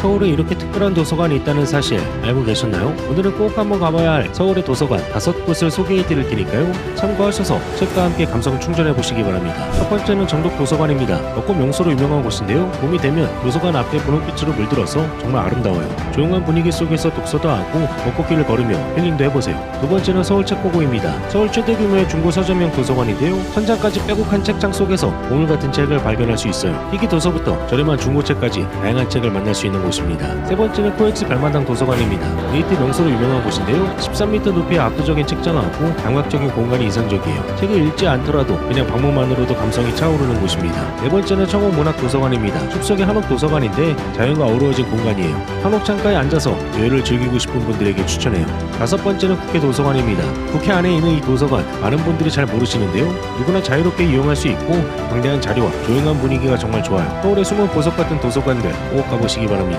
서울에 이렇게 특별한 도서관이 있다는 사실 알고 계셨나요? 오늘은 꼭 한번 가봐야 할 서울의 도서관 다섯 곳을 소개해 드릴 테니까요. 참고하셔서 책과 함께 감성 충전해 보시기 바랍니다. 첫 번째는 정독 도서관입니다. 벚꽃 명소로 유명한 곳인데요. 봄이 되면 도서관 앞에 분홍빛으로 물들어서 정말 아름다워요. 조용한 분위기 속에서 독서도 하고 벚꽃길을 걸으며 힐링도 해보세요. 두 번째는 서울 책고고입니다. 서울 최대 규모의 중고 서점형 도서관인데요. 천장까지 빼곡한 책장 속에서 보물 같은 책을 발견할 수 있어요. 희귀 도서부터 저렴한 중고책까지 다양한 책을 만날 수 있는 곳 입니다. 세 번째는 코엑스 별마당 도서관입니다. 네이트 명소로 유명한 곳인데요. 13m 높이의 압도적인 책장하고 감각적인 공간이 이상적이에요. 책을 읽지 않더라도 그냥 방문만으로도 감성이 차오르는 곳입니다. 네 번째는 청옥 문학 도서관입니다. 숲속의 한옥 도서관인데 자연과 어우러진 공간이에요. 한옥 창가에 앉아서 여유를 즐기고 싶은 분들에게 추천해요. 다섯 번째는 국회 도서관입니다. 국회 안에 있는 이 도서관 많은 분들이 잘 모르시는데요. 누구나 자유롭게 이용할 수 있고 방대한 자료와 조용한 분위기가 정말 좋아요. 서울의 숨은 보석 같은 도서관들 꼭 가보시기 바랍니다.